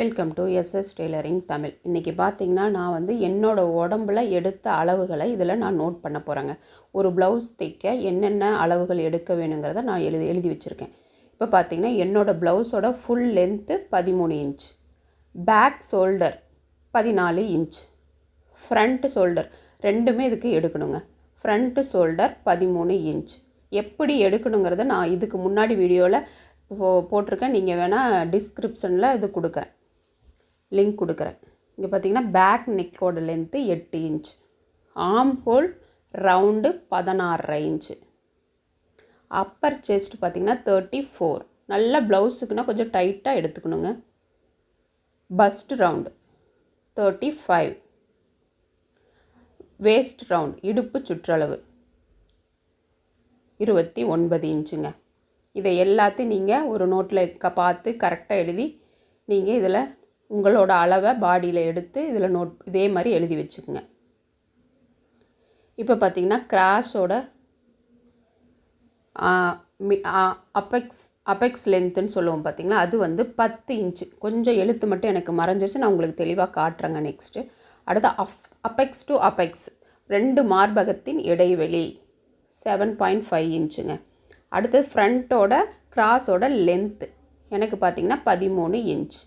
Welcome to SS tailoring Tamil இன்றைக்கி பார்த்தீங்கன்னா நான் வந்து என்னோடய உடம்புல எடுத்த அளவுகளை இதில் நான் நோட் பண்ண போகிறேங்க ஒரு ப்ளவுஸ் தைக்க என்னென்ன அளவுகள் எடுக்க வேணுங்கிறத நான் எழுதி எழுதி வச்சுருக்கேன். இப்போ பார்த்தீங்கன்னா என்னோடய ப்ளவுஸோட ஃபுல் லென்த்து பதிமூணு இன்ச் பேக் ஷோல்டர் பதினாலு இன்ச் ஃப்ரண்ட்டு ஷோல்டர் ரெண்டுமே இதுக்கு எடுக்கணுங்க. ஃப்ரண்ட்டு ஷோல்டர் பதிமூணு இன்ச் எப்படி எடுக்கணுங்கிறத நான் இதுக்கு முன்னாடி வீடியோவில் போ போட்டிருக்கேன். நீங்கள் வேணால் டிஸ்கிரிப்ஷனில் இது கொடுக்குறேன். லிங்க் கொடுக்குறேன். இங்கே பார்த்தீங்கன்னா பேக் நெக்கோட லென்த்து எட்டு இன்ச் ஆம் ஹோல் ரவுண்டு பதினாறரை இன்ச்சு அப்பர் செஸ்ட் பார்த்தீங்கன்னா தேர்ட்டி ஃபோர் நல்ல ப்ளவுஸுக்குன்னா கொஞ்சம் டைட்டாக எடுத்துக்கணுங்க. Bust round thirty five waist round இடுப்பு சுற்றளவு இருபத்தி ஒன்பது இன்ச்சுங்க இதை எல்லாத்தையும் நீங்கள் ஒரு நோட்டில் க பார்த்து கரெக்டாக எழுதி நீங்கள் இதில் உங்களோட அளவை பாடியில் எடுத்து இதில் நோட் இதே மாதிரி எழுதி வச்சுக்கோங்க. இப்போ பார்த்தீங்கன்னா கிராஸோட அப்பெக்ஸ் அப்பெக்ஸ் லென்த்துன்னு சொல்லுவோம் பார்த்தீங்களா? அது வந்து பத்து இன்ச்சு. கொஞ்சம் எழுத்து மட்டும் எனக்கு மறைஞ்சிருச்சு. நான் உங்களுக்கு தெளிவாக காட்டுறேங்க நெக்ஸ்ட்டு. அடுத்து அஃப் அப்பெக்ஸ் டு அப்பெக்ஸ் ரெண்டு மார்பகத்தின் இடைவெளி செவன் பாயிண்ட் ஃபைவ் இன்ச்சுங்க. அடுத்து ஃப்ரண்ட்டோட கிராஸோட லென்த்து எனக்கு பார்த்தீங்கன்னா பதிமூணு இன்ச்.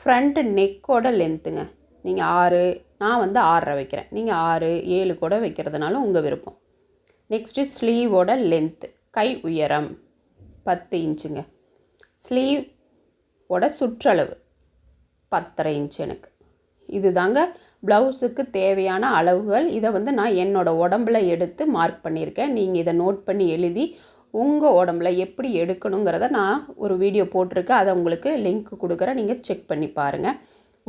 ஃப்ரண்ட்டு நெக்கோட லென்த்துங்க நீங்கள் ஆறு நான் வந்து ஆறரை வைக்கிறேன். நீங்கள் ஆறு ஏழு கூட வைக்கிறதுனால உங்கள் விருப்பம். நெக்ஸ்ட்டு ஸ்லீவோட லென்த்து கை உயரம் பத்து இன்ச்சுங்க. ஸ்லீவோட சுற்றளவு பத்தரை இன்ச் எனக்கு. இது தாங்க ப்ளவுஸுக்கு தேவையான அளவுகள். இதை வந்து நான் என்னோடய உடம்புல எடுத்து மார்க் பண்ணியிருக்கேன். நீங்கள் இதை நோட் பண்ணி எழுதி உங்கள் உடம்புல எப்படி எடுக்கணுங்கிறத நான் ஒரு வீடியோ போட்டிருக்கேன். அதை உங்களுக்கு லிங்க் கொடுக்குறேன். நீங்கள் செக் பண்ணி பாருங்கள்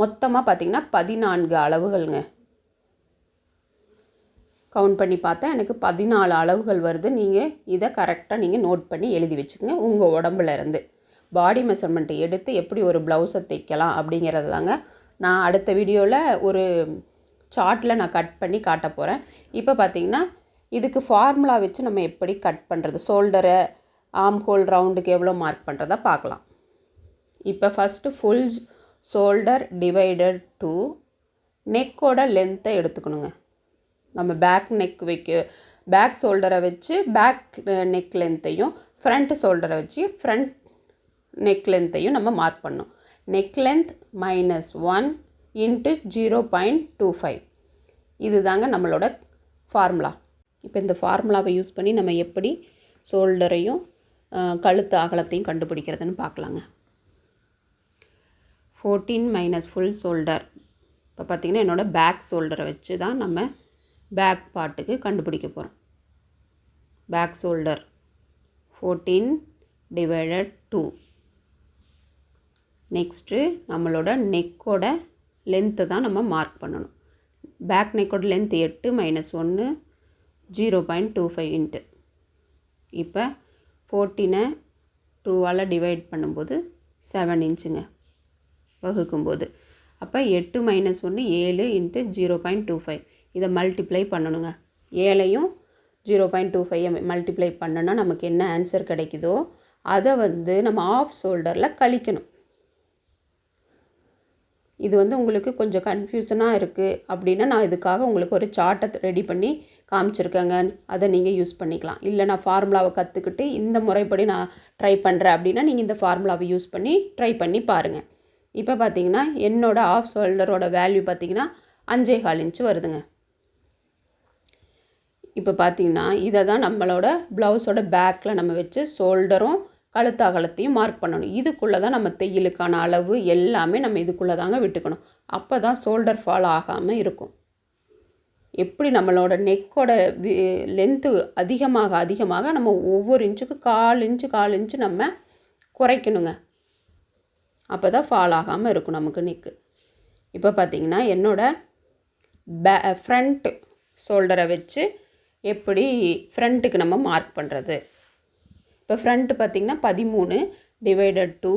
மொத்தமாக பார்த்தீங்கன்னா பதினான்கு அளவுகள்ங்க. கவுண்ட் பண்ணி பார்த்தேன். எனக்கு பதினாலு அளவுகள் வருது. நீங்கள் இதை கரெக்டாக நீங்கள் நோட் பண்ணி எழுதி வச்சுக்கோங்க. உங்கள் உடம்புல இருந்து பாடி மெஷர்மெண்ட்டை எடுத்து எப்படி ஒரு ப்ளவுஸை தைக்கலாம் அப்படிங்கிறது தாங்க நான் அடுத்த வீடியோவில் ஒரு சார்ட்டில் நான் கட் பண்ணி காட்ட போகிறேன் இப்போ பார்த்தீங்கன்னா இதுக்கு ஃபார்முலா வச்சு நம்ம எப்படி கட் பண்ணுறது ஷோல்டரை ஆம் ஹோல் ரவுண்டுக்கு எவ்வளோ மார்க் பண்ணுறதா பார்க்கலாம். இப்போ first full shoulder divided two நெக்கோட லென்த்தை எடுத்துக்கணுங்க. நம்ம பேக் நெக் வைக்க பேக் ஷோல்டரை வச்சு பேக் நெக் லென்த்தையும் ஃப்ரண்ட் ஷோல்டரை வச்சு ஃப்ரண்ட் நெக் லென்த்தையும் நம்ம மார்க் பண்ணோம் neck length minus one into zero point two five இது தாங்க நம்மளோட ஃபார்முலா இப்போ இந்த ஃபார்முலாவை யூஸ் பண்ணி நம்ம எப்படி ஷோல்டரையும் கழுத்து அகலத்தையும் கண்டுபிடிக்கிறதுன்னு பார்க்கலாங்க. ஃபோர்டீன் மைனஸ் ஃபுல் ஷோல்டர் இப்போ பார்த்திங்கன்னா என்னோடய பேக் ஷோல்டரை வச்சு தான் நம்ம பேக் பார்ட்டுக்கு கண்டுபிடிக்க போகிறோம் back shoulder fourteen divided two next நம்மளோட நெக்கோட லென்த்து தான் நம்ம மார்க் பண்ணணும். பேக் நெக்கோட லென்த் எட்டு மைனஸ் ஒன்று zero point two five into. இப்போ ஃபோர்டீனை டூவால் டிவைட் பண்ணும்போது செவன் இன்ச்சுங்க. வகுக்கும்போது. அப்போ எட்டு மைனஸ் ஒன்று ஏழு into zero point two five. இதை மல்டிப்ளை பண்ணணுங்க. ஏழையும் zero point two five multiply பண்ணோன்னா நமக்கு என்ன ஆன்சர் கிடைக்குதோ அதை வந்து நம்ம ஆஃப் ஷோல்டரில் கழிக்கணும். இது வந்து உங்களுக்கு கொஞ்சம் கன்ஃபியூஷனாக இருக்குது அப்படின்னா நான் இதுக்காக உங்களுக்கு ஒரு சார்ட்டை ரெடி பண்ணி காமிச்சிருக்கேங்க. அதை நீங்கள் யூஸ் பண்ணிக்கலாம். இல்லை நான் ஃபார்முலாவை கற்றுக்கிட்டு இந்த முறைப்படி நான் ட்ரை பண்ணுறேன் அப்படின்னா நீங்கள் இந்த ஃபார்முலாவை யூஸ் பண்ணி ட்ரை பண்ணி பாருங்கள் இப்போ பார்த்தீங்கன்னா என்னோடய ஆஃப் ஷோல்டரோட வேல்யூ பார்த்தீங்கன்னா அஞ்சே கால் இன்ச்சு வருதுங்க. இப்போ பார்த்தீங்கன்னா இதை தான் நம்மளோட ப்ளவுஸோட பேக்கில் நம்ம வச்சு ஷோல்டரும் கழுத்து அகலத்தையும் மார்க் பண்ணணும். இதுக்குள்ளே தான் நம்ம தையலுக்கான அளவு எல்லாமே நம்ம இதுக்குள்ளே தாங்க விட்டுக்கணும். அப்போ தான் ஷோல்டர் ஃபால் ஆகாமல் இருக்கும். எப்படி நம்மளோட நெக்கோட லென்த்து அதிகமாக அதிகமாக நம்ம ஒவ்வொரு இன்ச்சுக்கு கால் இன்ச்சு கால் இன்ச்சு நம்ம குறைக்கணுங்க. அப்போ தான் ஃபால் ஆகாமல் இருக்கும் நமக்கு நெக்கு இப்போ பார்த்திங்கன்னா என்னோடய பே ஃப்ரண்ட்டு ஷோல்டரை வச்சு எப்படி ஃப்ரண்ட்டுக்கு நம்ம மார்க் பண்ணுறது இப்போ ஃப்ரண்ட்டு பார்த்திங்கன்னா பதிமூணு டிவைடட் டூ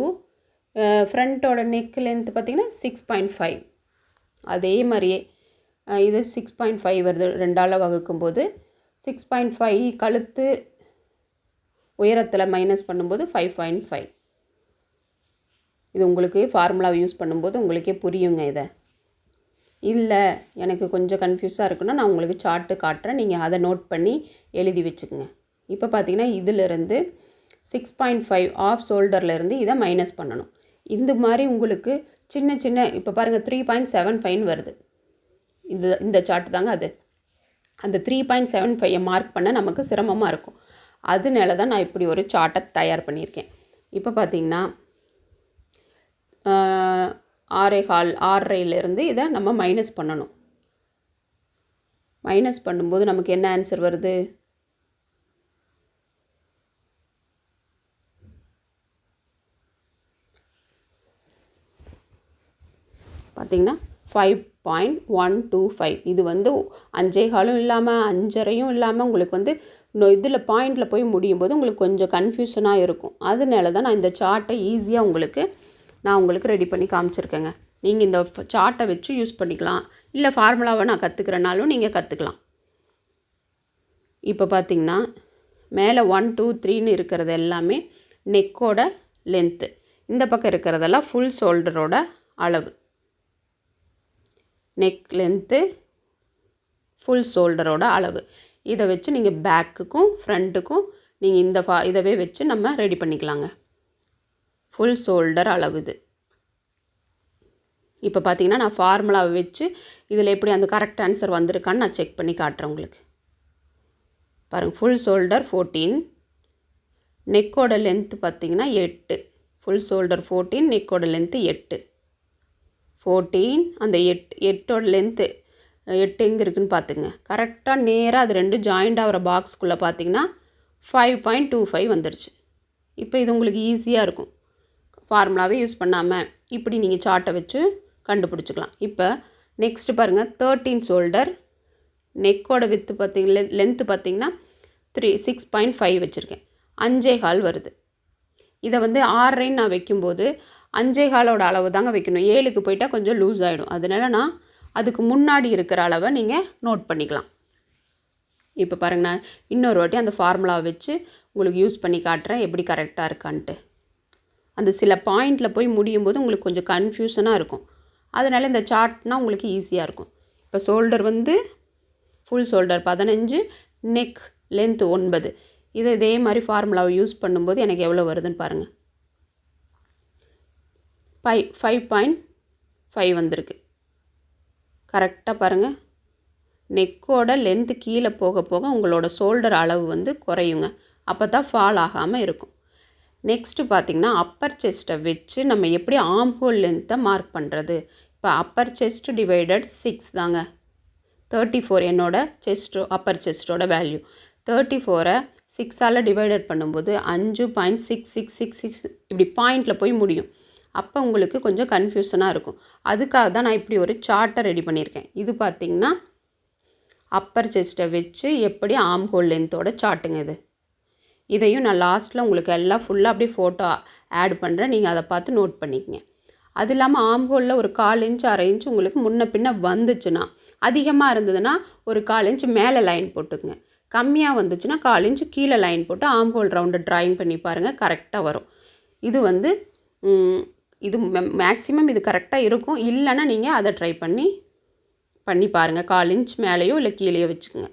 ஃப்ரண்ட்டோட நெக் லென்த் பார்த்திங்கன்னா சிக்ஸ் பாயிண்ட் ஃபைவ் அதே மாதிரியே இது சிக்ஸ் பாயிண்ட் ஃபைவ் வருது ரெண்டால் வகுக்கும்போது. சிக்ஸ் பாயிண்ட் ஃபைவ் கழுத்து உயரத்தில் மைனஸ் பண்ணும்போது ஃபைவ் பாயிண்ட் ஃபைவ் இது உங்களுக்கு ஃபார்முலாவை யூஸ் பண்ணும்போது உங்களுக்கே புரியுங்க இதை. இல்லை எனக்கு கொஞ்சம் கன்ஃபியூஸாக இருக்குன்னா நான் உங்களுக்கு சார்ட்டு காட்டுறேன். நீங்கள் அதை நோட் பண்ணி எழுதி வச்சுக்கோங்க. இப்போ பார்த்தீங்கன்னா இதிலிருந்து சிக்ஸ் பாயிண்ட் ஃபைவ் ஆஃப் ஷோல்டர்லேருந்து இதை மைனஸ் பண்ணணும். இந்த மாதிரி உங்களுக்கு சின்ன சின்ன இப்போ பாருங்கள் த்ரீ பாயிண்ட் செவன் ஃபைன் வருது. இந்த இந்த சார்ட் தாங்க அது. அந்த த்ரீ பாயிண்ட் செவன் ஃபைவை மார்க் பண்ண நமக்கு சிரமமாக இருக்கும். அதனால தான் நான் இப்படி ஒரு சார்ட்டை தயார் பண்ணியிருக்கேன். இப்போ பார்த்தீங்கன்னா ஆறே கால் ஆறரையிலேருந்து இதை நம்ம மைனஸ் பண்ணணும். மைனஸ் பண்ணும்போது நமக்கு என்ன ஆன்சர் வருது? பார்த்தீங்கன்னா five point one two five இது வந்து அஞ்சே காலும் இல்லாமல் அஞ்சரையும் இல்லாமல் உங்களுக்கு வந்து இதில் பாயிண்டில் போய் முடியும் போது உங்களுக்கு கொஞ்சம் கன்ஃபியூஷனாக இருக்கும். அதனால தான் நான் இந்த சார்ட்டை ஈஸியாக உங்களுக்கு நான் உங்களுக்கு ரெடி பண்ணி காமிச்சிருக்கேங்க. நீங்கள் இந்த சார்ட்டை வச்சு யூஸ் பண்ணிக்கலாம். இல்லை ஃபார்முலாவை நான் கற்றுக்கிறனாலும் நீங்கள் கற்றுக்கலாம் இப்போ பார்த்தீங்கன்னா மேலே ஒன் டூ த்ரீன்னு இருக்கிறது எல்லாமே நெக்கோட லென்த்து இந்த பக்கம் இருக்கிறதெல்லாம் ஃபுல் ஷோல்டரோட அளவு. நெக் லென்த்து ஃபுல் ஷோல்டரோட அளவு. இதை வச்சு நீங்கள் பேக்குக்கும் ஃப்ரண்ட்டுக்கும் நீங்கள் இந்த ஃபா இதவே வச்சு நம்ம ரெடி பண்ணிக்கலாங்க. ஃபுல் ஷோல்டர் அளவு இது. இப்போ பார்த்தீங்கன்னா நான் ஃபார்முலாவை வச்சு இதில் எப்படி அந்த கரெக்ட் ஆன்சர் வந்திருக்கான்னு நான் செக் பண்ணி காட்டுறேன் உங்களுக்கு. பாருங்கள் ஃபுல் ஷோல்டர் ஃபோர்டீன் நெக்கோட லென்த்து பார்த்தீங்கன்னா எட்டு. ஃபுல் ஷோல்டர் ஃபோர்டீன் நெக்கோட லென்த்து எட்டு. ஃபோர்டீன் அந்த எட் எட்டோட லென்த்து எட்டு எங்கே இருக்குதுன்னு பார்த்துங்க. கரெக்டாக நேராக அது ரெண்டு ஜாயிண்ட் ஆகிற பாக்ஸ்க்குள்ளே பார்த்தீங்கன்னா ஃபைவ் பாயிண்ட் டூ ஃபைவ் வந்துருச்சு. இப்போ இது உங்களுக்கு ஈஸியாக இருக்கும். ஃபார்முலாவே யூஸ் பண்ணாமல் இப்படி நீங்கள் சார்ட்டை வச்சு கண்டுபிடிச்சிக்கலாம். இப்போ நெக்ஸ்ட்டு பாருங்கள் தேர்ட்டீன் ஷோல்டர் நெக்கோட வித்து பார்த்தீங்க லென்த்து பார்த்தீங்கன்னா த்ரீ சிக்ஸ் பாயிண்ட் ஃபைவ் வச்சுருக்கேன். அஞ்சே கால் வருது. இதை வந்து ஆறரைன்னு நான் வைக்கும்போது அஞ்சே காலோட அளவு தாங்க வைக்கணும். ஏழுக்கு போயிட்டால் கொஞ்சம் லூஸ் ஆகிடும் அதனால நான் அதுக்கு முன்னாடி இருக்கிற அளவை நீங்கள் நோட் பண்ணிக்கலாம். இப்போ பாருங்க நான் இன்னொரு வாட்டி அந்த ஃபார்முலாவை வச்சு உங்களுக்கு யூஸ் பண்ணி காட்டுறேன். எப்படி கரெக்டாக இருக்கான்ட்டு. அந்த சில பாயிண்டில் போய் முடியும் போது உங்களுக்கு கொஞ்சம் கன்ஃபியூஷனாக இருக்கும். அதனால் இந்த சார்ட்னால் உங்களுக்கு ஈஸியாக இருக்கும். இப்போ ஷோல்டர் வந்து ஃபுல் ஷோல்டர் பதினஞ்சு நெக் லென்த் ஒன்பது. இதை இதே மாதிரி ஃபார்முலாவை யூஸ் பண்ணும்போது எனக்கு எவ்வளோ வருதுன்னு பாருங்கள் ஃபை ஃபைவ் பாயிண்ட் ஃபைவ் வந்திருக்கு. கரெக்டாக பாருங்கள் நெக்கோட லென்த்து கீழே போக போக உங்களோட ஷோல்டர் அளவு வந்து குறையுங்க. அப்போ தான் ஃபால் ஆகாமல் இருக்கும். நெக்ஸ்ட்டு பார்த்திங்கன்னா அப்பர் செஸ்ட்டை வச்சு நம்ம எப்படி ஆம் ஹோல் லென்த்தை மார்க் பண்ணுறது இப்போ அப்பர் செஸ்ட் டிவைடட் சிக்ஸ் தாங்க. தேர்ட்டி ஃபோர் என்னோட செஸ்ட்டோ அப்பர் செஸ்ட்டோட வேல்யூ தேர்ட்டி ஃபோரை சிக்ஸால் டிவைடட் பண்ணும்போது அஞ்சு point six six six six இப்படி பாயிண்டில் போய் முடியும். அப்போ உங்களுக்கு கொஞ்சம் கன்ஃபியூஷனாக இருக்கும். அதுக்காக தான் நான் இப்படி ஒரு சார்ட்டை ரெடி பண்ணியிருக்கேன். இது பார்த்திங்கன்னா அப்பர் செஸ்ட்டை வச்சு எப்படி ஆம் ஹோல் லென்த்தோட சார்ட்டுங்க இது. இதையும் நான் லாஸ்ட்டில் உங்களுக்கு எல்லாம் ஃபுல்லாக அப்படியே ஃபோட்டோ ஆட் பண்ணுறேன் நீங்கள் அதை பார்த்து நோட் பண்ணிக்கங்க. அது இல்லாமல் ஆம்ஹோலில் ஒரு கால் இன்ச் அரை இன்ச் உங்களுக்கு முன்ன பின்ன வந்துச்சுன்னா அதிகமாக இருந்ததுன்னா ஒரு கால் இன்ச் மேலே லைன் போட்டுக்குங்க. கம்மியாக வந்துச்சுன்னா கால் இன்ச்சு கீழே லைன் போட்டு ஆம் ஹோல் ரவுண்டு ட்ராயிங் பண்ணி பாருங்கள் கரெக்டாக வரும். இது வந்து இது மேக்ஸிமம் இது கரெக்டாக இருக்கும். இல்லைன்னா நீங்கள் அதை ட்ரை பண்ணி பண்ணி பாருங்கள் கால் இன்ச் மேலேயோ இல்லை கீழேயோ வச்சுக்கோங்க.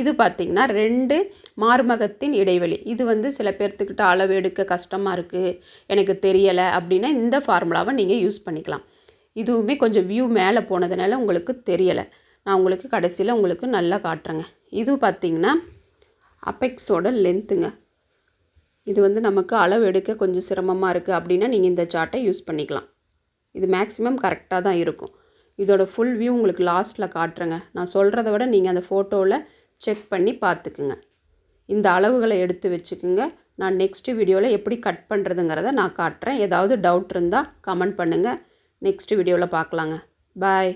இது பார்த்திங்கன்னா ரெண்டு மார்மகத்தின் இடைவெளி. இது வந்து சில பேர்த்துக்கிட்ட அளவு எடுக்க கஷ்டமாக இருக்குது எனக்கு தெரியலை அப்படின்னா இந்த ஃபார்முலாவை நீங்கள் யூஸ் பண்ணிக்கலாம். இதுவுமே கொஞ்சம் வியூ மேலே போனதுனால உங்களுக்கு தெரியலை. நான் உங்களுக்கு கடைசியில் உங்களுக்கு நல்லா காட்டுறேங்க. இது பார்த்திங்கன்னா அப்பெக்ஸோட லென்த்துங்க இது வந்து நமக்கு அளவு எடுக்க கொஞ்சம் சிரமமாக இருக்குது அப்படின்னா நீங்கள் இந்த சார்ட்டை யூஸ் பண்ணிக்கலாம். இது மேக்ஸிமம் கரெக்டாக தான் இருக்கும். இதோட ஃபுல் வியூ உங்களுக்கு லாஸ்ட்டில் காட்டுறேங்க. நான் சொல்கிறத விட நீங்கள் அந்த ஃபோட்டோவில் செக் பண்ணி பார்த்துக்குங்க. இந்த அளவுகளை எடுத்து வச்சுக்குங்க. நான் நெக்ஸ்ட்டு வீடியோவில் எப்படி கட் பண்ணுறதுங்கிறத நான் காட்டுறேன். ஏதாவது டவுட் இருந்தால் கமெண்ட் பண்ணுங்கள் நெக்ஸ்ட் வீடியோவில் பார்க்கலாங்க. பாய்